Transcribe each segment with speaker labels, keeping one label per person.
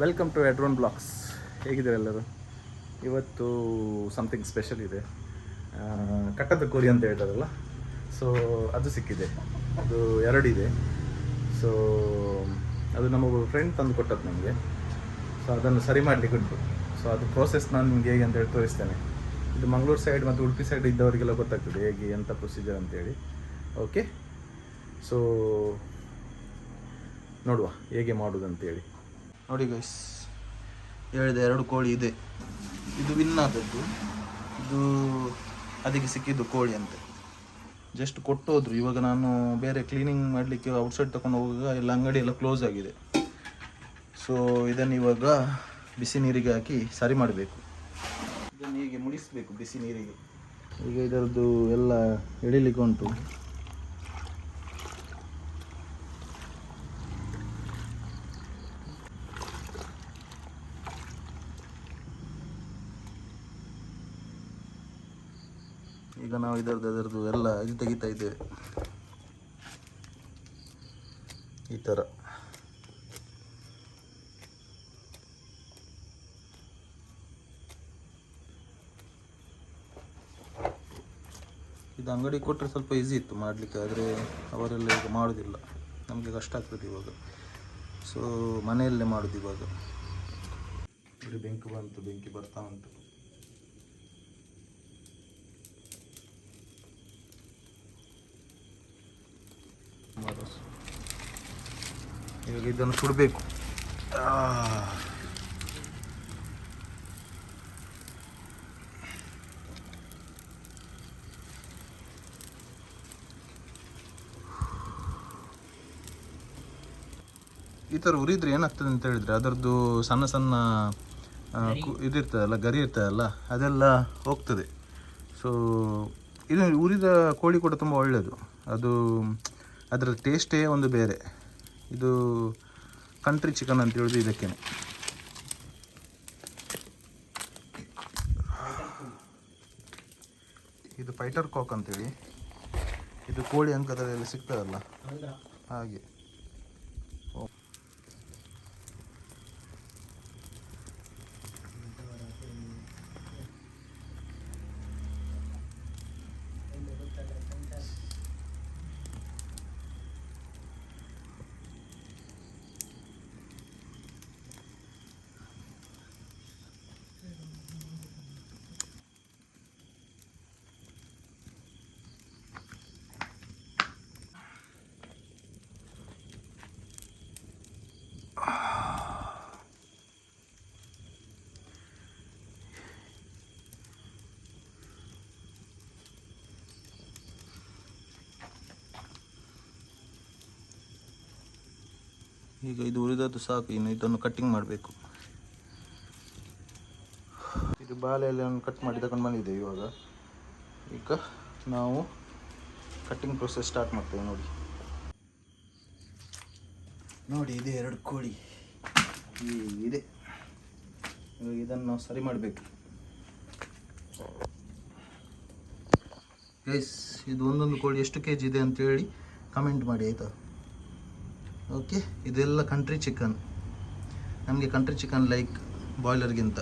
Speaker 1: Welcome to ಎಡ್ರೋನ್ blogs ಹೇಗಿದ್ದಾರೆ ಎಲ್ಲರೂ? ಇವತ್ತು ಸಮಥಿಂಗ್ ಸ್ಪೆಷಲ್ ಇದೆ. ಕಟ್ಟದ ಕೋರಿ ಅಂತ ಹೇಳ್ತಾರಲ್ಲ? ಸೊ ಅದು ಸಿಕ್ಕಿದೆ. ಅದು ಎರಡಿದೆ. ಸೊ ಅದು ನಮ್ಮ ಫ್ರೆಂಡ್ ತಂದು ಕೊಟ್ಟದ್ದು ನಮಗೆ. ಸೊ ಅದನ್ನು ಸರಿ ಮಾಡಲಿಕ್ಕೆ ಉಂಟು. ಸೊ ಅದು ಪ್ರೋಸೆಸ್ ನಾನು ನಿಮ್ಗೆ ಹೇಗೆ ಅಂತ ಹೇಳಿ ತೋರಿಸ್ತೇನೆ. ಇದು ಮಂಗಳೂರು ಸೈಡ್ ಮತ್ತು ಉಡುಪಿ ಸೈಡ್ ಇದ್ದವರಿಗೆಲ್ಲ ಗೊತ್ತಾಗ್ತದೆ ಹೇಗೆ ಎಂಥ ಪ್ರೊಸೀಜರ್ ಅಂತೇಳಿ ಓಕೆ ಸೊ ನೋಡುವ ಹೇಗೆ ಮಾಡೋದು
Speaker 2: ನೋಡಿ ಗೈಸ್ ಹೇಳಿದೆ ಎರಡು ಕೋಳಿ ಇದೆ. ಇದು ವಿನ್ ಆದದ್ದು. ಇದು ಅದಕ್ಕೆ ಸಿಕ್ಕಿದ್ದು ಕೋಳಿ ಅಂತೆ. ಜಸ್ಟ್ ಕೊಟ್ಟು ಹೋದ್ರು ಇವಾಗ ನಾನು ಬೇರೆ ಕ್ಲೀನಿಂಗ್ ಮಾಡಲಿಕ್ಕೆ ಔಟ್ಸೈಡ್ ತಗೊಂಡು ಹೋಗುವಾಗ ಎಲ್ಲ ಅಂಗಡಿ ಎಲ್ಲ ಕ್ಲೋಸ್ ಆಗಿದೆ. ಸೊ ಇದನ್ನು ಇವಾಗ ಬಿಸಿ ನೀರಿಗೆ ಹಾಕಿ ಸರಿ ಮಾಡಬೇಕು. ಇದನ್ನು ಹೀಗೆ ಮುಡಿಸಬೇಕು ಬಿಸಿ ನೀರಿಗೆ. ಈಗ ಇದರದ್ದು ಎಲ್ಲ ಎಳಿಲಿಕ್ಕೆ ಉಂಟು. ಈಗ ನಾವು ಇದರದ್ದು, ಅದರದ್ದು ಎಲ್ಲ ಇದು ತೆಗಿತಾ ಇದ್ದೇವೆ. ಈ ಥರ. ಇದು ಅಂಗಡಿ ಕೊಟ್ಟರೆ ಸ್ವಲ್ಪ ಈಸಿ ಇತ್ತು ಮಾಡಲಿಕ್ಕೆ, ಆದರೆ ಅವರೆಲ್ಲ ಈಗ ಮಾಡೋದಿಲ್ಲ. ನಮಗೆ ಕಷ್ಟ ಆಗ್ತದೆ ಇವಾಗ. ಸೊ ಮನೆಯಲ್ಲೇ ಮಾಡೋದು ಇವಾಗ. ಬೆಂಕಿ ಬಂತು, ಬೆಂಕಿ ಬರ್ತಾ ಉಂಟು. ಇವಾಗ ಇದನ್ನು ಸುಡಬೇಕು. ಈ ಥರ ಉರಿದ್ರೆ ಏನಾಗ್ತದೆ ಅಂತ ಹೇಳಿದ್ರೆ ಅದರದ್ದು ಸಣ್ಣ ಸಣ್ಣ ಇದಿರ್ತದಲ್ಲ ಗರಿ ಇರ್ತದಲ್ಲ ಅದೆಲ್ಲ ಹೋಗ್ತದೆ. ಸೊ ಇದು ಉರಿದ ಕೋಳಿ ಕೂಡ ತುಂಬ ಒಳ್ಳೆಯದು ಅದು ಅದರ ಟೇಸ್ಟೇ ಒಂದು ಬೇರೆ. ಇದು ಕಂಟ್ರಿ ಚಿಕನ್ ಅಂತ ಹೇಳೋದು ಇದಕ್ಕೇನೆ. ಇದು ಫೈಟರ್ ಕಾಕ್ ಅಂತೇಳಿ. ಇದು ಕೋಳಿ ಅಂಕದಲ್ಲಿ ಸಿಗ್ತದಲ್ಲ? ಹಾಗೆ. ಈಗ ಇದು ಉಳಿದದ್ದು ಸಾಕು, ಇನ್ನು ಇದನ್ನು ಕಟ್ಟಿಂಗ್ ಮಾಡಬೇಕು. ಇದು ಬಾಳೆ ಎಲೆಯನ್ನು ಕಟ್ ಮಾಡಿ ತಗೊಂಡು ಬಂದಿದೆ ಇವಾಗ. ಈಗ ನಾವು ಕಟ್ಟಿಂಗ್ ಪ್ರೊಸೆಸ್ ಸ್ಟಾರ್ಟ್ ಮಾಡ್ತೇವೆ ನೋಡಿ. ನೋಡಿ, ಇದೆ ಎರಡು ಕೋಳಿ. ಇದೆ. ಇವಾಗ ಇದನ್ನು ನಾವು ಸರಿ ಮಾಡಬೇಕು. ಗೈಸ್ ಇದು ಒಂದೊಂದು ಕೋಳಿ ಎಷ್ಟು ಕೆ ಜಿ ಇದೆ ಅಂತೇಳಿ ಕಮೆಂಟ್ ಮಾಡಿ, ಆಯಿತಾ? ಓಕೆ ಇದೆಲ್ಲ ಕಂಟ್ರಿ ಚಿಕನ್ ನಮಗೆ ಕಂಟ್ರಿ ಚಿಕನ್ ಲೈಕ್ ಬಾಯ್ಲರ್ಗಿಂತ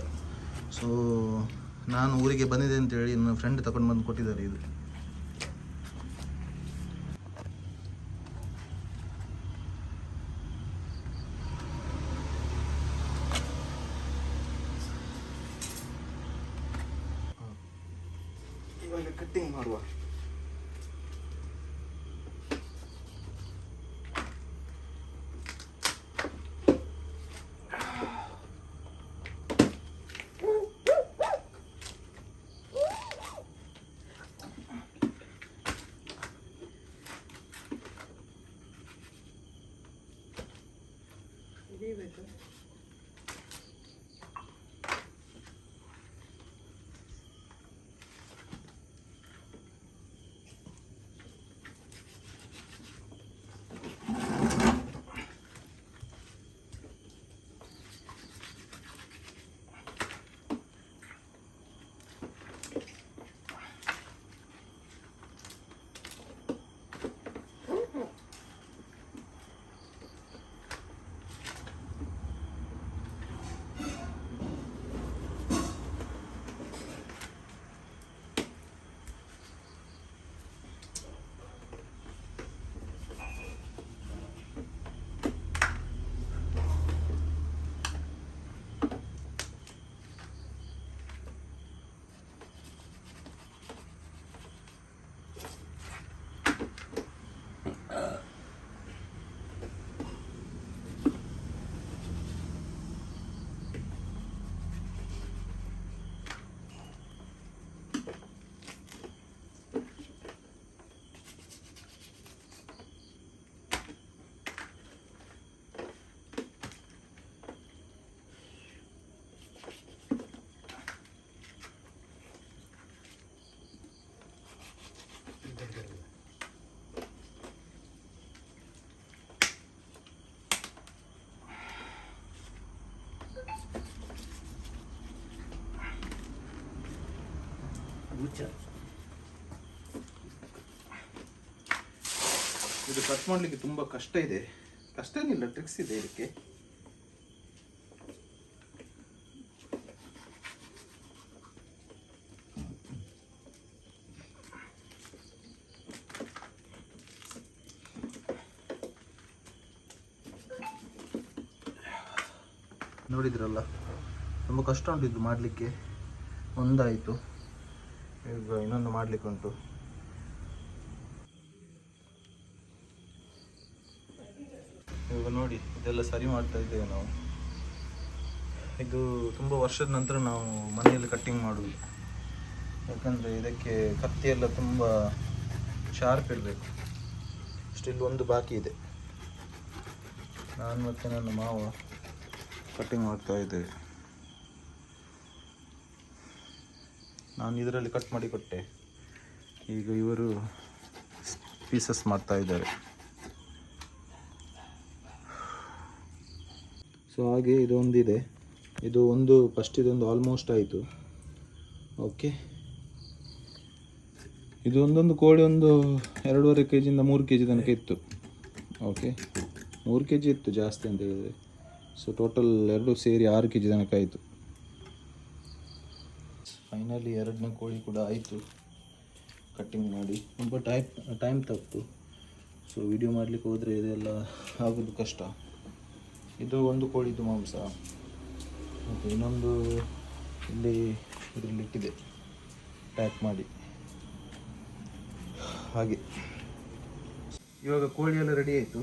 Speaker 2: ಸೊ ನಾನು ಊರಿಗೆ ಬಂದಿದೆ ಅಂತೇಳಿ ನನ್ನ ಫ್ರೆಂಡ್ ತಗೊಂಡು ಬಂದು ಕೊಟ್ಟಿದ್ದಾರೆ ಇದು. ಬೇಕು ಇದು ಕಟ್ ಮಾಡಲಿಕ್ಕೆ ತುಂಬ ಕಷ್ಟ ಇದೆ. ಕಷ್ಟ ಏನಿಲ್ಲ ಟ್ರಿಕ್ಸ್ ಇದೆ ಇದಕ್ಕೆ. ನೋಡಿದ್ರಲ್ಲ, ತುಂಬ ಕಷ್ಟ ಉಂಟು ಇದು ಮಾಡಲಿಕ್ಕೆ. ಒಂದಾಯಿತು. ಈಗ ಇನ್ನೊಂದು ಮಾಡಲಿಕ್ಕೆ ಉಂಟು. ಇವಾಗ ನೋಡಿ, ಇದೆಲ್ಲ ಸರಿ ಮಾಡ್ತಾ ಇದ್ದೇವೆ ನಾವು. ಇದು ತುಂಬ ವರ್ಷದ ನಂತರ ನಾವು ಮನೆಯಲ್ಲಿ ಕಟ್ಟಿಂಗ್ ಮಾಡುವುದು. ಯಾಕಂದರೆ ಇದಕ್ಕೆ ಕತ್ತಿಯೆಲ್ಲ ತುಂಬ ಶಾರ್ಪ್ ಇರಬೇಕು. ಸ್ಟಿಲ್ ಒಂದು ಬಾಕಿ ಇದೆ. ನಾನು ಮತ್ತು ನನ್ನ ಮಾವ ಕಟ್ಟಿಂಗ್ ಮಾಡ್ತಾ ಇದ್ದೇವೆ. ನಾನು ಇದರಲ್ಲಿ ಕಟ್ ಮಾಡಿ ಕೊಟ್ಟೆ. ಈಗ ಇವರು ಪೀಸಸ್ ಮಾಡ್ತಾ ಇದ್ದಾರೆ. ಸೊ ಹಾಗೆ ಇದೊಂದಿದೆ. ಇದು ಒಂದು ಫಸ್ಟ್ ಇದೊಂದು ಆಲ್ಮೋಸ್ಟ್ ಆಯಿತು. ಓಕೆ ಇದು ಒಂದೊಂದು ಕೋಳಿ ಒಂದು ಎರಡೂವರೆ ಕೆ ಜಿಯಿಂದ ಮೂರು ಕೆ ಜಿ ತನಕ ಇತ್ತು. ಓಕೆ ಮೂರು ಕೆ ಜಿ ಇತ್ತು ಜಾಸ್ತಿ ಅಂತ ಹೇಳಿದರೆ. ಸೊ ಟೋಟಲ್ ಎರಡು ಸೇರಿ ಆರು ಕೆ ಜಿ ತನಕ ಆಯಿತು. ಫೈನಲಿ ಎರಡನೇ ಕೋಳಿ ಕೂಡ ಆಯಿತು. ಕಟ್ಟಿಂಗ್ ಮಾಡಿ. ತುಂಬ ಟೈಪ್ ಟೈಮ್ ತಪ್ಪಿತು ಸೊ ವಿಡಿಯೋ ಮಾಡಲಿಕ್ಕೆ ಹೋದರೆ ಇದೆಲ್ಲ ಆಗೋದು ಕಷ್ಟ. ಇದು ಒಂದು ಕೋಳಿದು ಮಾಂಸ. ಮತ್ತು ಇನ್ನೊಂದು ಇಲ್ಲಿ ಇದರಲ್ಲಿಟ್ಟಿದೆ ಪ್ಯಾಕ್ ಮಾಡಿ. ಹಾಗೆ. ಇವಾಗ ಕೋಳಿ ಎಲ್ಲ ರೆಡಿ ಆಯಿತು.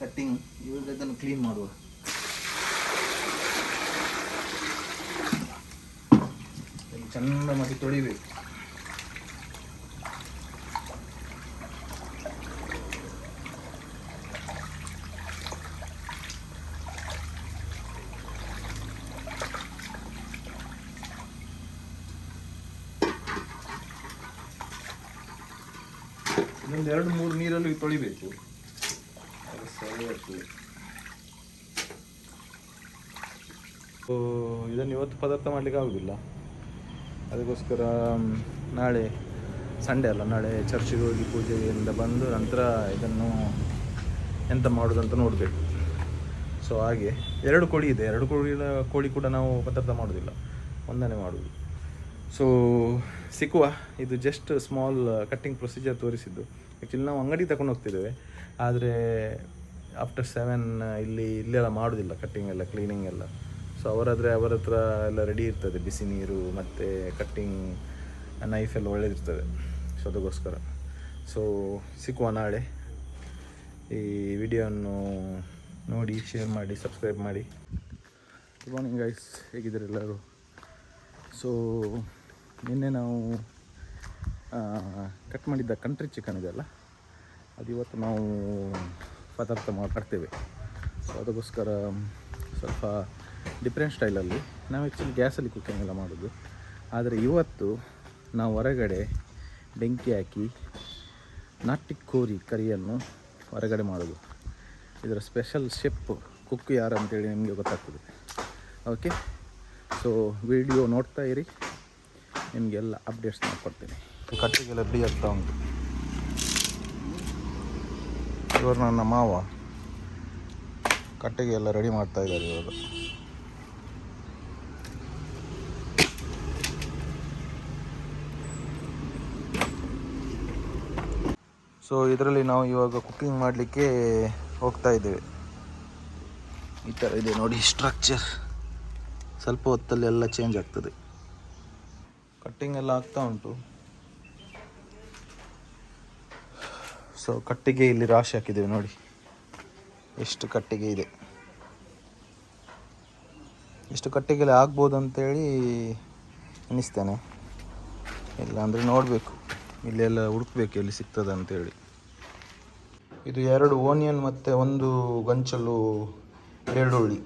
Speaker 2: ಕಟ್ಟಿಂಗ್ ಇವಾಗ ಅದನ್ನು ಕ್ಲೀನ್ ಮಾಡುವ. ಚೆಂದ ಮಾಡಿ ತೊಳಿಬೇಕು. ಇನ್ನೊಂದು ಎರಡು ಮೂರು ನೀರಲ್ಲಿ ತೊಳಿಬೇಕು. ಅದು ಇದನ್ನು ಇವತ್ತು ಪದಾರ್ಥ ಮಾಡಲಿಕ್ಕೆ ಆಗೋದಿಲ್ಲ. ಅದಕ್ಕೋಸ್ಕರ ನಾಳೆ ಸಂಡೇ ಅಲ್ಲ, ನಾಳೆ ಚರ್ಚಿಗೆ ಹೋಗಿ ಪೂಜೆಯಿಂದ ಬಂದು ನಂತರ ಇದನ್ನು ಎಂತ ಮಾಡೋದಂತ ನೋಡಬೇಕು. ಸೊ ಹಾಗೆ, ಎರಡು ಕೋಳಿ ಇದೆ. ಎರಡು ಕೋಳಿ ಕೋಳಿ ಕೂಡ ನಾವು ಪದಾರ್ಥ ಮಾಡೋದಿಲ್ಲ. ಒಂದನೇ ಮಾಡೋದು. ಸೊ ಸಿಕ್ಕುವ. ಇದು ಜಸ್ಟ್ ಸ್ಮಾಲ್ ಕಟ್ಟಿಂಗ್ ಪ್ರೊಸೀಜರ್ ತೋರಿಸಿದ್ದು. ಆ್ಯಕ್ಚುಲಿ ನಾವು ಅಂಗಡಿ ತಗೊಂಡು ಹೋಗ್ತಿದ್ದೇವೆ. ಆದರೆ ಆಫ್ಟರ್ ಸೆವೆನ್ ಇಲ್ಲಿ, ಇಲ್ಲೆಲ್ಲ ಮಾಡೋದಿಲ್ಲ ಕಟ್ಟಿಂಗ್ ಎಲ್ಲ ಕ್ಲೀನಿಂಗ್ ಎಲ್ಲ. ಸೊ ಅವರಾದರೆ ಅವರ ಹತ್ರ ಎಲ್ಲ ರೆಡಿ ಇರ್ತದೆ. ಬಿಸಿ ನೀರು ಮತ್ತು ಕಟ್ಟಿಂಗ್ ನೈಫ್ ಎಲ್ಲ ಒಳ್ಳೆದಿರ್ತದೆ. ಸೊ ಅದಕ್ಕೋಸ್ಕರ. ಸೊ ಸಿಕ್ಕುವ ನಾಳೆ ಈ ವಿಡಿಯೋವನ್ನು ನೋಡಿ ಶೇರ್ ಮಾಡಿ ಸಬ್ಸ್ಕ್ರೈಬ್ ಮಾಡಿ. ಗುಡ್ ಮಾರ್ನಿಂಗ್ ಗೈಸ್ ಹೇಗಿದ್ದೀರಿ ಎಲ್ಲರೂ? ಸೊ ನಿನ್ನೆ ನಾವು ಕಟ್ ಮಾಡಿದ್ದ ಕಂಟ್ರಿ ಚಿಕನ್ ಇದೆಯಲ್ಲ ಅದು ಇವತ್ತು ನಾವು ಪದಾರ್ಥ ಮಾಡ್ತೇವೆ. ಸೊ ಅದಕ್ಕೋಸ್ಕರ ಸ್ವಲ್ಪ ಡಿಫ್ರೆಂಟ್ ಸ್ಟೈಲಲ್ಲಿ ನಾವು ಆ್ಯಕ್ಚುಲಿ ಗ್ಯಾಸಲ್ಲಿ ಕುಕ್ಕಿಂಗ್ ಎಲ್ಲ ಮಾಡೋದು. ಆದರೆ ಇವತ್ತು ನಾವು ಹೊರಗಡೆ ಬೆಂಕಿ ಹಾಕಿ ನಾಟಿ ಕೋರಿ ಕರಿಯನ್ನು ಹೊರಗಡೆ ಮಾಡೋದು. ಇದರ ಸ್ಪೆಷಲ್ ಶೆಪ್ ಕುಕ್ ಯಾರು ಅಂತೇಳಿ ನಿಮಗೆ ಗೊತ್ತಾಗ್ತದೆ. ಓಕೆ ಸೊ ವಿಡಿಯೋ ನೋಡ್ತಾ ಇರಿ. ನಿಮಗೆಲ್ಲ ಅಪ್ಡೇಟ್ಸ್ ಮಾಡ್ಕೊಡ್ತೀನಿ ಕಟ್ಟಿಗೆಲ್ಲ ಬಿಡಿ ಆಗ್ತಾ ಉಂಟು. ಇವರು ನನ್ನ ಮಾವ. ಕಟ್ಟಿಗೆ ಎಲ್ಲ ರೆಡಿ ಮಾಡ್ತಾ ಇದ್ದಾರೆ ಇವಾಗ. ಸೊ ಇದರಲ್ಲಿ ನಾವು ಇವಾಗ ಕುಕ್ಕಿಂಗ್ ಮಾಡಲಿಕ್ಕೆ ಹೋಗ್ತಾ ಇದ್ದೇವೆ. ಈ ಥರ ಇದೆ ನೋಡಿ ಸ್ಟ್ರಕ್ಚರ್ ಸ್ವಲ್ಪ ಹೊತ್ತಲ್ಲಿ ಎಲ್ಲ ಚೇಂಜ್ ಆಗ್ತದೆ. ಕಟ್ಟಿಂಗ್ ಎಲ್ಲ ಆಗ್ತಾ ಉಂಟು. ಸೊ ಕಟ್ಟಿಗೆ ಇಲ್ಲಿ ರಾಶಿ ಹಾಕಿದ್ದೇವೆ ನೋಡಿ. ಎಷ್ಟು ಕಟ್ಟಿಗೆ ಇದೆ. ಎಷ್ಟು ಕಟ್ಟಿಗೆಲ್ಲ ಆಗ್ಬೋದು ಅಂತೇಳಿ ಅನ್ನಿಸ್ತೇನೆ ಇಲ್ಲ ಅಂದರೆ ನೋಡಬೇಕು. ಇಲ್ಲೆಲ್ಲ ಹುಡುಕ್ಬೇಕು ಎಲ್ಲಿ ಸಿಗ್ತದೆ ಅಂತೇಳಿ. ಇದು ಎರಡು ಓನಿಯನ್ ಮತ್ತು ಒಂದು ಗಂಚಲು ಬೆಳ್ಳುಳ್ಳಿ.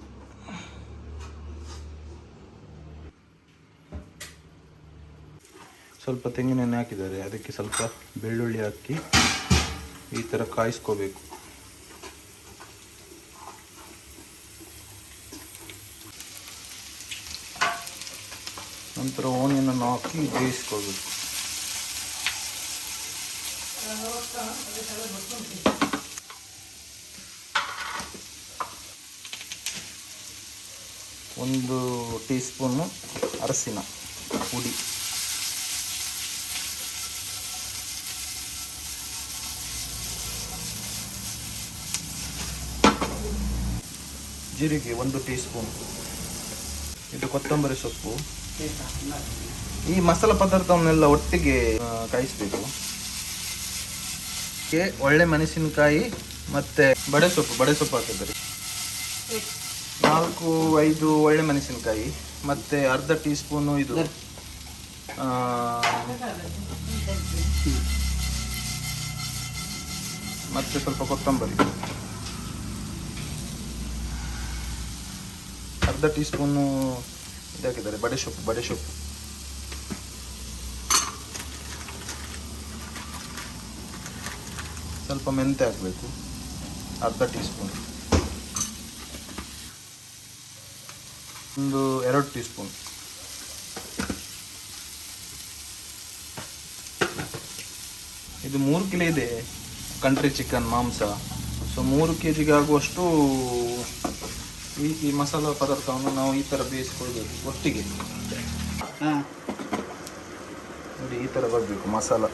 Speaker 2: ಸ್ವಲ್ಪ ತೆಂಗಿನ ಎಣ್ಣೆ ಹಾಕಿದ್ದಾರೆ. ಅದಕ್ಕೆ ಸ್ವಲ್ಪ ಬೆಳ್ಳುಳ್ಳಿ ಹಾಕಿ ಈ ಥರ ಕಾಯಿಸ್ಕೋಬೇಕು. ನಂತರ ಓನಿಯನ್ನು ಹಾಕಿ ಬೇಯಿಸ್ಕೋಬೇಕು. ಒಂದು ಟೀ ಸ್ಪೂನು ಅರಸಿನ ಪುಡಿ. ಜೀರಿಗೆ ಒಂದು ಟೀ ಸ್ಪೂನ್ ಇದು ಕೊತ್ತಂಬರಿ ಸೊಪ್ಪು. ಈ ಮಸಾಲ ಪದಾರ್ಥವನ್ನೆಲ್ಲ ಒಟ್ಟಿಗೆ ಕಾಯಿಸಬೇಕು. ಒಳ್ಳೆ ಮೆಣಸಿನಕಾಯಿ ಮತ್ತೆ ಬಡೆ ಸೊಪ್ಪು ಬಡೆ ಸೊಪ್ಪು ಹಾಕಿದ್ದಾರೆ. ನಾಲ್ಕು ಐದು ಒಳ್ಳೆ ಮೆಣಸಿನಕಾಯಿ ಮತ್ತೆ ಅರ್ಧ ಟೀ ಸ್ಪೂನು ಇದು ಮತ್ತೆ ಸ್ವಲ್ಪ ಕೊತ್ತಂಬರಿ. ಅರ್ಧ ಟೀ ಸ್ಪೂನು ಇದಾಕಿದ್ದಾರೆ ಬಡೆ ಸೊಪ್ಪು ಬಡೆ ಸೊಪ್ಪು. ಸ್ವಲ್ಪ ಮೆಂತೆ ಹಾಕಬೇಕು ಅರ್ಧ ಟೀ ಸ್ಪೂನ್ ಒಂದು ಎರಡು ಟೀ ಸ್ಪೂನ್ ಇದು ಮೂರು ಕಿಲೋ ಇದೆ ಕಂಟ್ರಿ ಚಿಕನ್ ಮಾಂಸ. ಸೊ ಮೂರು ಕೆ ಜಿಗೆ ಆಗುವಷ್ಟು ಈ ಈ ಮಸಾಲ ಪದಾರ್ಥವನ್ನು ನಾವು ಈ ಥರ ಬೇಯಿಸ್ಕೊಳ್ಬೇಕು, ಒಟ್ಟಿಗೆ. ನೋಡಿ, ಈ ಥರ ಬರಬೇಕು ಮಸಾಲ.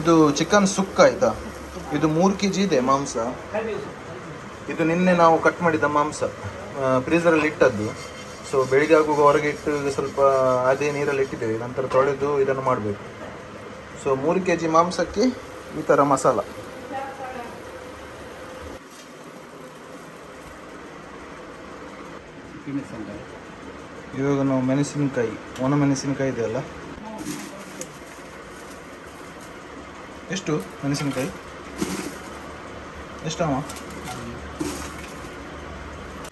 Speaker 2: ಇದು ಚಿಕನ್ ಸುಕ್ಕ ಆಯ್ತಾ? ಇದು ಮೂರು ಕೆ ಜಿ ಇದೆ ಮಾಂಸ. ಇದು ನಿನ್ನೆ ನಾವು ಕಟ್ ಮಾಡಿದ ಮಾಂಸ. ಫ್ರೀಸರಲ್ಲಿ ಇಟ್ಟದ್ದು. ಸೊ ಬೆಳಿಗ್ಗೆ ಆಗುವಾಗ ಹೊರಗೆ ಇಟ್ಟು ಸ್ವಲ್ಪ ಅದೇ ನೀರಲ್ಲಿ ಇಟ್ಟಿದ್ದೇವೆ. ನಂತರ ತೊಳೆದು ಇದನ್ನು ಮಾಡಬೇಕು. ಸೊ ಮೂರು ಕೆ ಜಿ ಮಾಂಸಕ್ಕೆ ಈ ಥರ ಮಸಾಲ. ಇವಾಗ ನಾವು ಮೆಣಸಿನಕಾಯಿ ಒಣ ಮೆಣಸಿನಕಾಯಿ ಇದೆಯಲ್ಲ ಎಷ್ಟು ಮೆಣಸಿನಕಾಯಿ? ಎಷ್ಟಮ್ಮ?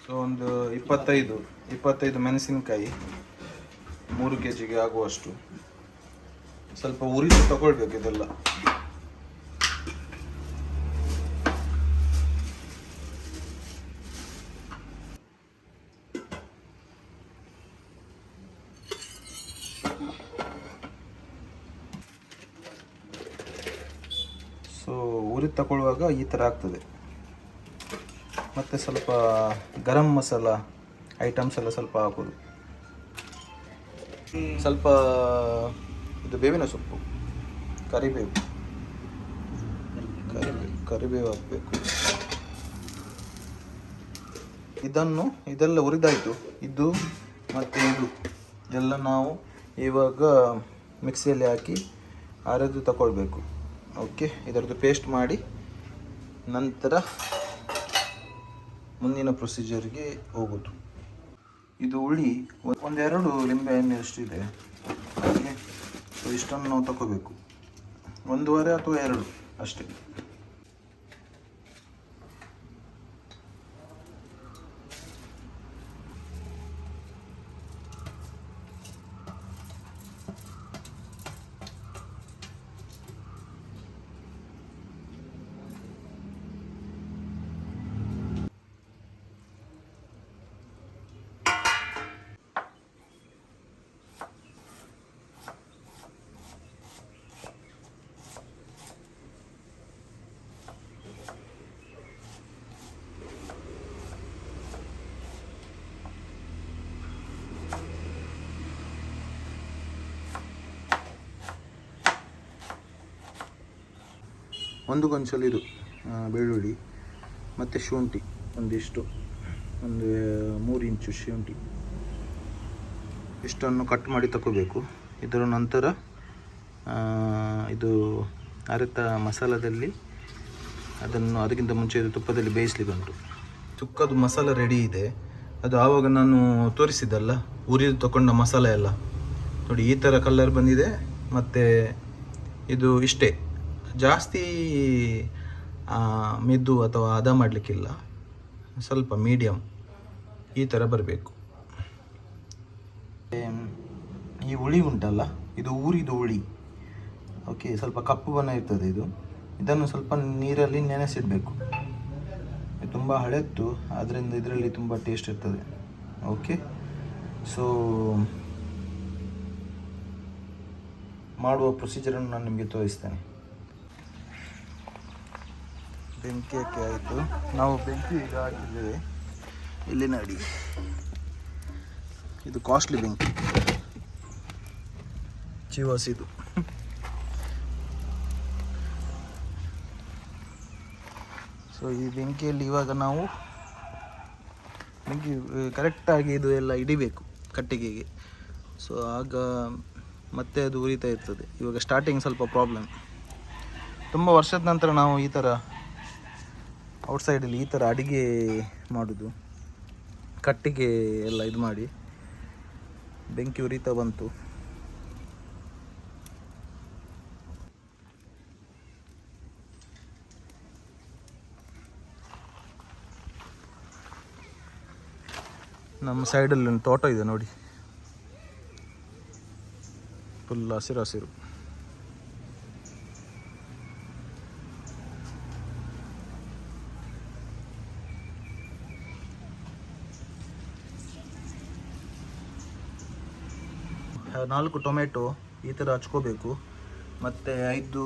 Speaker 2: ಸೊ ಒಂದು ಇಪ್ಪತ್ತೈದು ಇಪ್ಪತ್ತೈದು ಮೆಣಸಿನಕಾಯಿ ಮೂರು ಕೆ ಜಿಗೆ ಆಗುವಷ್ಟು. ಸ್ವಲ್ಪ ಉರಿದು ತಗೊಳ್ಬೇಕು ಇದೆಲ್ಲ ಸೊ ಉರಿ ಈ ಥರ ಆಗ್ತದೆ. ಮತ್ತು ಸ್ವಲ್ಪ ಗರಂ ಮಸಾಲ ಐಟಮ್ಸ್ ಎಲ್ಲ ಸ್ವಲ್ಪ ಹಾಕೋದು. ಸ್ವಲ್ಪ ಇದು ಬೇವಿನ ಸೊಪ್ಪು, ಕರಿಬೇವು. ಕರಿಬೇವು ಕರಿಬೇವು ಹಾಕಬೇಕು. ಇದನ್ನು, ಇದೆಲ್ಲ ಉರಿದಾಯಿತು ಇದು ಮತ್ತು ಇದು ಎಲ್ಲ ನಾವು ಇವಾಗ ಮಿಕ್ಸಿಯಲ್ಲಿ ಹಾಕಿ ಅರೆದು ತಗೊಳ್ಬೇಕು ಓಕೆ ಇದರದ್ದು ಪೇಸ್ಟ್ ಮಾಡಿ. ನಂತರ ಮುಂದಿನ ಪ್ರೊಸೀಜರ್ಗೆ ಹೋಗೋದು. ಇದು ಉಳಿ ಒಂದ್- ಒಂದೆರಡು ಲಿಂಬೆ ಹಣ್ಣು ಓಕೆ ಸೊ ಇಷ್ಟನ್ನು ನಾವು ತಗೋಬೇಕು ಒಂದೂವರೆ ಅಥವಾ ಎರಡು, ಅಷ್ಟೇ. ಒಂದು ಗೊಂಚಲು ಇದು ಬೆಳ್ಳುಳ್ಳಿ ಮತ್ತು ಶುಂಠಿ, ಒಂದಿಷ್ಟು, ಒಂದು ಮೂರು ಇಂಚು ಶುಂಠಿ. ಇಷ್ಟನ್ನು ಕಟ್ ಮಾಡಿ ತಗೋಬೇಕು ಇದರ ನಂತರ ಇದು ಅರೆತ ಮಸಾಲದಲ್ಲಿ ಅದನ್ನು ಅದಕ್ಕಿಂತ ಮುಂಚೆ ಇದು ತುಪ್ಪದಲ್ಲಿ ಬೇಯಿಸ್ಲಿಕ್ಕೆ ಉಂಟು ತುಕ್ಕದು ಮಸಾಲ ರೆಡಿ ಇದೆ. ಅದು ಆವಾಗ ನಾನು ತೋರಿಸಿದ್ದಲ್ಲ, ಉರಿದು ತಗೊಂಡ ಮಸಾಲ ಎಲ್ಲ ನೋಡಿ, ಈ ಥರ ಕಲ್ಲರ್ ಬಂದಿದೆ. ಮತ್ತು ಇದು ಇಷ್ಟೇ. ಜಾಸ್ತಿ ಮಿದ್ದು ಮೆದು ಅಥವಾ ಹದ ಮಾಡಲಿಕ್ಕಿಲ್ಲ. ಸ್ವಲ್ಪ ಮೀಡಿಯಮ್ ಈ ಥರ ಬರಬೇಕು. ಈ ಹುಳಿ ಉಂಟಲ್ಲ, ಇದು ಊರಿದು ಹುಳಿ. ಓಕೆ ಸ್ವಲ್ಪ ಕಪ್ಪು ಬಣ್ಣ ಇರ್ತದೆ ಇದು. ಇದನ್ನು ಸ್ವಲ್ಪ ನೀರಲ್ಲಿ ನೆನೆಸಿಡಬೇಕು. ತುಂಬ ಹಳೆತ್ತು ಆದ್ದರಿಂದ ಇದರಲ್ಲಿ ತುಂಬ ಟೇಸ್ಟ್ ಇರ್ತದೆ. ಓಕೆ ಸೊ ಮಾಡುವ ಪ್ರೊಸೀಜರನ್ನು ನಾನು ನಿಮಗೆ ತೋರಿಸ್ತೇನೆ. ಬೆಂಕಿ ಹಾಕಿ ಆಯಿತು. ನಾವು ಬೆಂಕಿ ಈಗ ಹಾಕಿದ್ದೇವೆ ಇಲ್ಲಿ ನೋಡಿ ಇದು ಕಾಸ್ಟ್ಲಿ ಬೆಂಕಿ. ಚಿವಾಸ್ ಇದು ಸೊ ಈ ಬೆಂಕಿಯಲ್ಲಿ ಇವಾಗ ನಾವು ಬೆಂಕಿ ಕರೆಕ್ಟಾಗಿ ಇದು ಎಲ್ಲ ಇಡಿಬೇಕು ಕಟ್ಟಿಗೆಗೆ. ಸೊ ಆಗ ಮತ್ತೆ ಅದು ಉರಿತಾ ಇರ್ತದೆ. ಇವಾಗ ಸ್ಟಾರ್ಟಿಂಗ್ ಸ್ವಲ್ಪ ಪ್ರಾಬ್ಲಮ್ ತುಂಬ ವರ್ಷದ ನಂತರ ನಾವು ಈ ಥರ ಔಟ್ಸೈಡಲ್ಲಿ ಈ ಥರ ಅಡಿಗೆ ಮಾಡೋದು. ಕಟ್ಟಿಗೆ ಎಲ್ಲ ಇದು ಮಾಡಿ ಬೆಂಕಿ ಉರಿತಾ ಬಂತು. ನಮ್ಮ ಸೈಡಲ್ಲಿ ಒಂದು ತೋಟ ಇದೆ ನೋಡಿ. ಫುಲ್ ಹಸಿರು ಹಸಿರು ಆ, ನಾಲ್ಕು ಟೊಮೆಟೊ ಈ ಥರ ಹಚ್ಕೋಬೇಕು. ಮತ್ತು ಐದು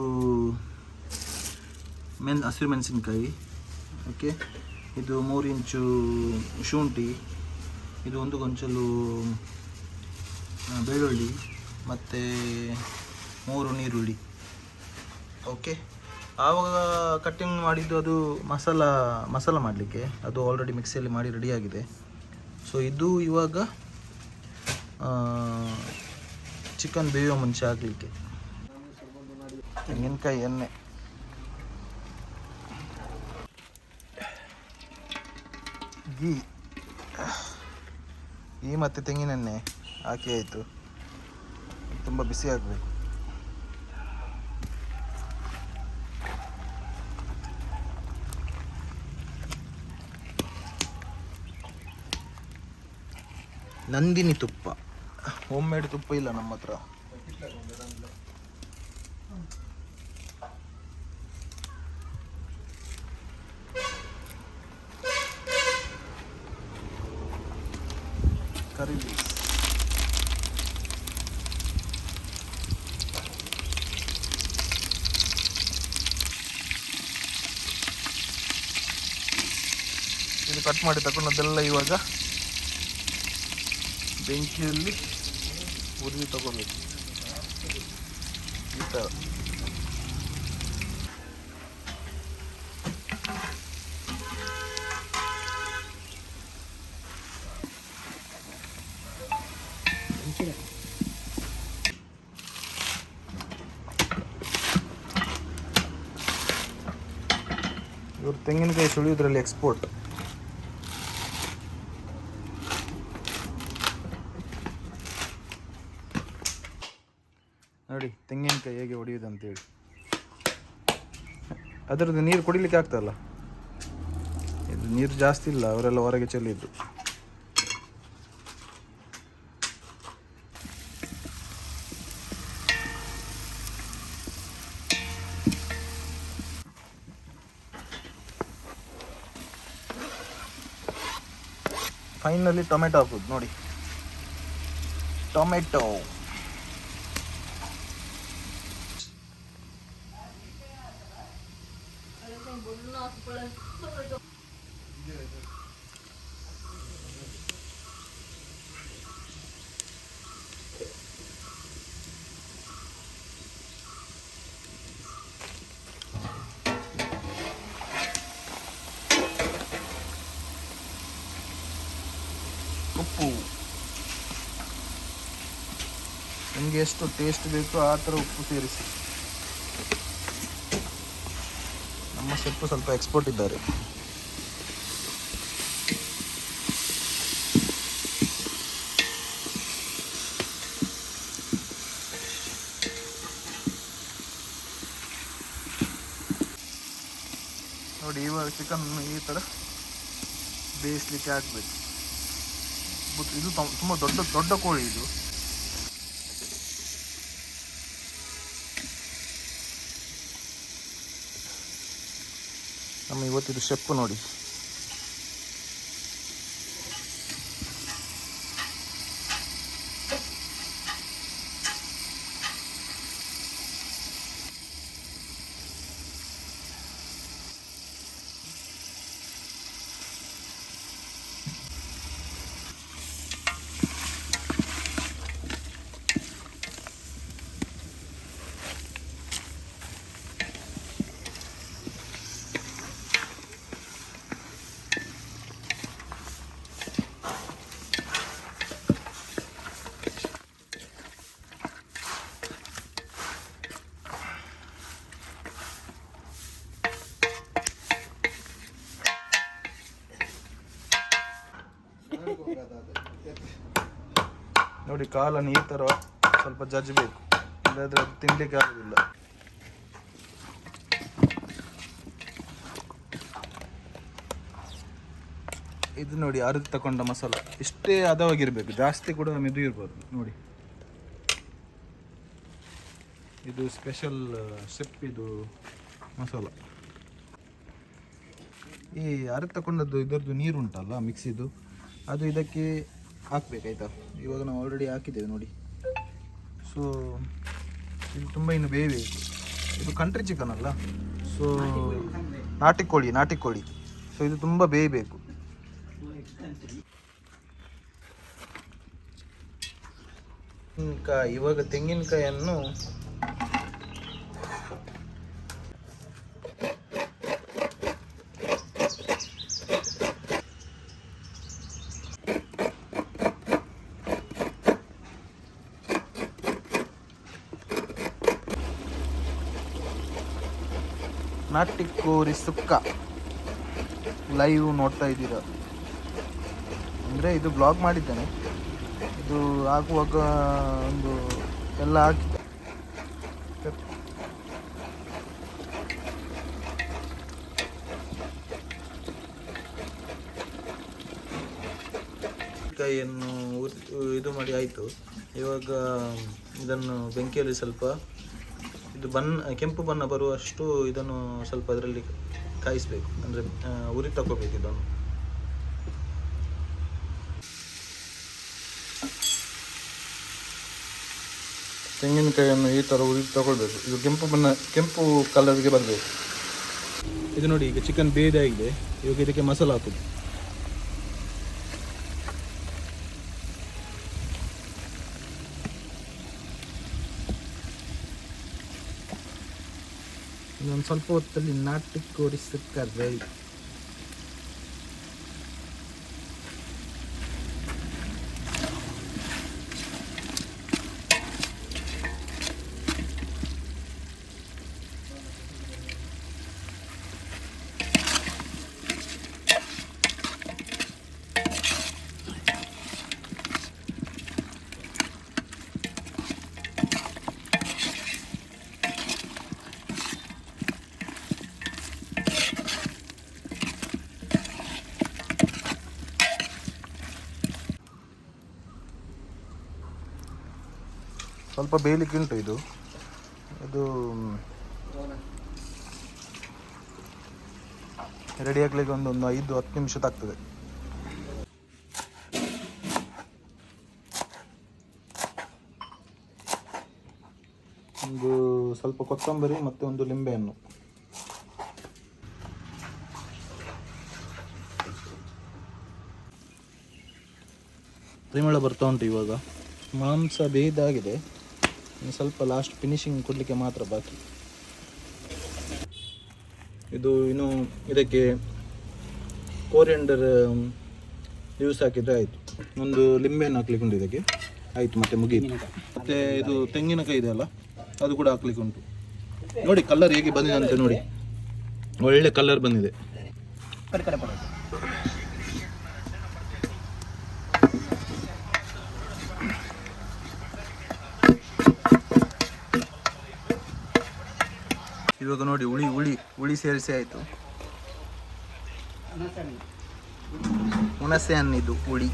Speaker 2: ಮೆನ್, ಹಸಿರು ಮೆಣಸಿನ್ಕಾಯಿ, ಓಕೆ? ಇದು ಮೂರು ಇಂಚು ಶುಂಠಿ, ಇದು ಒಂದು ಗೊಂಚಲು ಬೆಳ್ಳುಳ್ಳಿ, ಮತ್ತು ಮೂರು ನೀರುಳ್ಳಿ ಓಕೆ? ಆವಾಗ ಕಟ್ಟಿಂಗ್ ಮಾಡಿದ್ದು ಅದು ಮಸಾಲ ಮಸಾಲ ಮಾಡಲಿಕ್ಕೆ. ಅದು ಆಲ್ರೆಡಿ ಮಿಕ್ಸಿಯಲ್ಲಿ ಮಾಡಿ ರೆಡಿಯಾಗಿದೆ ಸೊ ಇದು ಇವಾಗ ಚಿಕನ್ ಬೇಯೋ ಮುಂಚೆ ಆಗಲಿಕ್ಕೆ. ತೆಂಗಿನಕಾಯಿ ಎಣ್ಣೆ. ಗೀ ಈ ಮತ್ತು ತೆಂಗಿನೆಣ್ಣೆ ಹಾಕಿ ಆಯಿತು. ತುಂಬ ಬಿಸಿ ಆಗಬೇಕು. ನಂದಿನಿ ತುಪ್ಪ. ಹೋಮ್ ಮೇಡ್ ತುಪ್ಪ ಇಲ್ಲ ನಮ್ಮ ಹತ್ರ. ಇದು ಕಟ್ ಮಾಡಿ ತಗೊಂಡದ್ದೆಲ್ಲ ಇವಾಗ ಬೆಂಕಿಯಲ್ಲಿ ಉರಿದು ತಗೋಬೇಕು ಈ ಥರ ಇವರು ತೆಂಗಿನಕಾಯಿ ಸುಳಿಯೋದ್ರಲ್ಲಿ ಎಕ್ಸ್ಪೋರ್ಟ್ ನೋಡಿ ತೆಂಗಿನಕಾಯಿ ಹೇಗೆ ಹೊಡೆಯುವುದು ಅಂತೇಳಿ. ಅದರದ್ದು ನೀರು ಕುಡಿಲಿಕ್ಕೆ ಆಗ್ತಲ್ಲ? ಇದು ನೀರು ಜಾಸ್ತಿ ಇಲ್ಲ, ಅವರೆಲ್ಲ ಹೊರಗೆ ಚೆಲ್ಲಿದ್ದು. ಫೈನಲಿ ಟೊಮೆಟೊ ಹಾಕುದು, ನೋಡಿ. ಟೊಮೆಟೊ ಉಪ್ಪು. ನಿಮಗೆ ಎಷ್ಟು ಟೇಸ್ಟ್ ಬೇಕು ಆ ಥರ ಉಪ್ಪು ಸೇರಿಸಿ. ನಮ್ಮ ಸೊಪ್ಪು ಸ್ವಲ್ಪ ಎಕ್ಸ್ಪೋರ್ಟ್ ಇದ್ದಾರೆ. ನೋಡಿ, ಇವಾಗ ಚಿಕನ್ ಈ ಥರ ಬೇಯಿಸ್ಲಿಕ್ಕೆ ಹಾಕ್ಬೇಕು ಇದು ತುಂಬ ದೊಡ್ಡ ದೊಡ್ಡ ಕೋಳಿ ಇದು. ನಮ್ಮ ಇವತ್ತಿದು ಶೆಪ್ಪು ನೋಡಿ. ನೋಡಿ ಕಾಲನ್ನು ಈ ಥರ ಸ್ವಲ್ಪ ಜಜ್ಬೇಕು. ಇಲ್ಲದ್ರೆ ಅದು ತಿನ್ಲಿಕ್ಕೆ ಆಗೋದಿಲ್ಲ. ಇದು ನೋಡಿ, ಅರಿದು ತಗೊಂಡ ಮಸಾಲ. ಇಷ್ಟೇ ಹದವಾಗಿರ್ಬೇಕು, ಜಾಸ್ತಿ ಕೂಡ ಮೆದು ಇರ್ಬೋದು. ನೋಡಿ. ಇದು ಸ್ಪೆಷಲ್ ಸಿಪ್ ಇದು ಮಸಾಲ. ಈ ಅರಿದು ತಗೊಂಡದ್ದು ಇದರದ್ದು ನೀರು ಉಂಟಲ್ಲ ಮಿಕ್ಸಿದು. ಅದು ಇದಕ್ಕೆ ಹಾಕ್ಬೇಕಾಯ್ತಾ? ಇವಾಗ ನಾವು ಆಲ್ರೆಡಿ ಹಾಕಿದ್ದೇವೆ ನೋಡಿ. ಸೊ ಇದು ತುಂಬ ಇನ್ನು ಬೇಯಬೇಕು ಇದು ಕಂಟ್ರಿ ಚಿಕನ್ ಅಲ್ಲ? ಸೊ ನಾಟಿ ಕೋಳಿ ನಾಟಿ ಕೋಳಿ. ಸೊ ಇದು ತುಂಬ ಬೇಯಬೇಕು. ಇವಾಗ ತೆಂಗಿನಕಾಯಿಯನ್ನು ನಾಟಿ ಕೋರಿ ಸುಕ್ಕ. ಲೈವ್ ನೋಡ್ತಾ ಇದ್ದೀರ? ಅಂದರೆ ಇದು ಬ್ಲಾಗ್ ಮಾಡಿದ್ದೇನೆ. ಇದು ಆಗುವಾಗ ಒಂದು ಎಲ್ಲ ಹಾಕಿ ಕೈಯನ್ನು ಇದು ಮಾಡಿ ಆಯಿತು. ಇವಾಗ ಇದನ್ನು ಬೆಂಕಿಯಲ್ಲಿ ಸ್ವಲ್ಪ ಇದು ಬಣ್ಣ ಕೆಂಪು ಬಣ್ಣ ಬರುವಷ್ಟು ಇದನ್ನು ಸ್ವಲ್ಪ ಅದರಲ್ಲಿ ಕಾಯಿಸಬೇಕು. ಅಂದರೆ ಉರಿ ತಗೋಬೇಕು ಇದನ್ನು. ತೆಂಗಿನಕಾಯಿಯನ್ನು ಈ ಥರ ಉರಿ ತಗೊಳ್ಬೇಕು. ಇದು ಕೆಂಪು ಬಣ್ಣ ಕೆಂಪು ಕಲರ್ಗೆ ಬರಬೇಕು. ಇದು ನೋಡಿ ಈಗ ಚಿಕನ್ ಬೇದಾಗಿದೆ ಇವಾಗ ಇದಕ್ಕೆ ಮಸಾಲ ಹಾಕುದು. ಇನ್ನೊಂದು ಸ್ವಲ್ಪ ಹೊತ್ತಲ್ಲಿ ನಾಟಿ ಕೋರಿ ಸ್ವಲ್ಪ ಬೇಯಲಿಕ್ಕೆ ಉಂಟು ಇದು ಇದು ರೆಡಿ ಆಗ್ಲಿಕ್ಕೆ ಒಂದು ಒಂದು ಐದು, ಹತ್ತು ನಿಮಿಷ ತಾಗ್ತದೆ. ಒಂದು ಸ್ವಲ್ಪ ಕೊತ್ತಂಬರಿ ಮತ್ತು ಒಂದು ಲಿಂಬೆಹಣ್ಣು. ಪರಿಮಳ ಬರ್ತಾ ಉಂಟು ಇವಾಗ. ಮಾಂಸ ಬೇಯ್ದಾಗಿದೆ. ಇನ್ನು ಸ್ವಲ್ಪ ಲಾಸ್ಟ್ ಫಿನಿಶಿಂಗ್ ಕೊಡಲಿಕ್ಕೆ ಮಾತ್ರ ಬಾಕಿ. ಇದು ಇನ್ನು ಇದಕ್ಕೆ ಕೋರಿಯಂಡರ್ ಯೂಸ್ ಹಾಕಿದರೆ ಆಯಿತು. ಒಂದು ಲಿಂಬೆಯನ್ನು ಹಾಕ್ಲಿಕ್ಕೆ ಉಂಟು ಇದಕ್ಕೆ. ಆಯಿತು, ಮತ್ತೆ ಮುಗಿಯಿತು ಮತ್ತೆ ಇದು ತೆಂಗಿನಕಾಯಿ ಇದೆ ಅಲ್ಲ, ಅದು ಕೂಡ ಹಾಕ್ಲಿಕ್ಕೆ ಉಂಟು. ನೋಡಿ ಕಲರ್ ಹೇಗೆ ಬಂದಿದೆ ಅಂತ ನೋಡಿ. ಒಳ್ಳೆ ಕಲರ್ ಬಂದಿದೆ. ನೋಡಿ ಹುಳಿ ಹುಳಿ ಹುಳಿ ಸೇರಿಸಿ ಆಯಿತು. ಹುಣಸೆ ಹಣ್ಣಿದು ಹುಳಿ.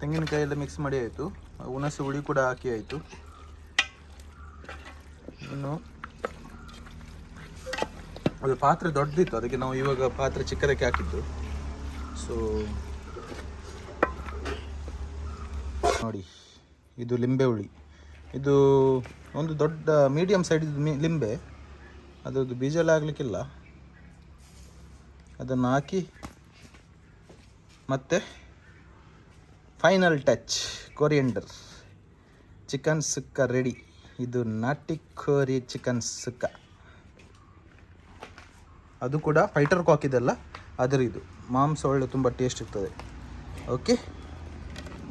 Speaker 2: ತೆಂಗಿನಕಾಯಿ ಎಲ್ಲ ಮಿಕ್ಸ್ ಮಾಡಿ ಆಯಿತು. ಹುಣಸೆ ಹುಳಿ ಕೂಡ ಹಾಕಿ ಆಯಿತು. ಇನ್ನು ಅದು ಪಾತ್ರೆ ದೊಡ್ಡದಿತ್ತು ಅದಕ್ಕೆ ನಾವು ಇವಾಗ ಪಾತ್ರೆ ಚಿಕ್ಕದಕ್ಕೆ ಹಾಕಿದ್ದು. ಸೊ ನೋಡಿ. ಇದು ಲಿಂಬೆ ಹುಳಿ. ಇದು ಒಂದು ದೊಡ್ಡ ಮೀಡಿಯಂ ಸೈಡಿದ್ದು ಲಿಂಬೆ. ಅದರದ್ದು ಬೀಜ ಎಲ್ಲ ಆಗಲಿಕ್ಕಿಲ್ಲ ಅದನ್ನು ಹಾಕಿ ಮತ್ತೆ final touch coriander chicken sukka ready ಇದು ನಾಟಿ ಕೋರಿ ಚಿಕನ್ ಸುಕ್ಕ. ಅದು ಕೂಡ ಫೈಟರ್ ಕಾಕಿದೆಲ್ಲ ಅದರ ಇದು ಮಾಂಸ ಒಳ್ಳೆ ತುಂಬ ಟೇಸ್ಟ್ ಇರ್ತದೆ. ಓಕೆ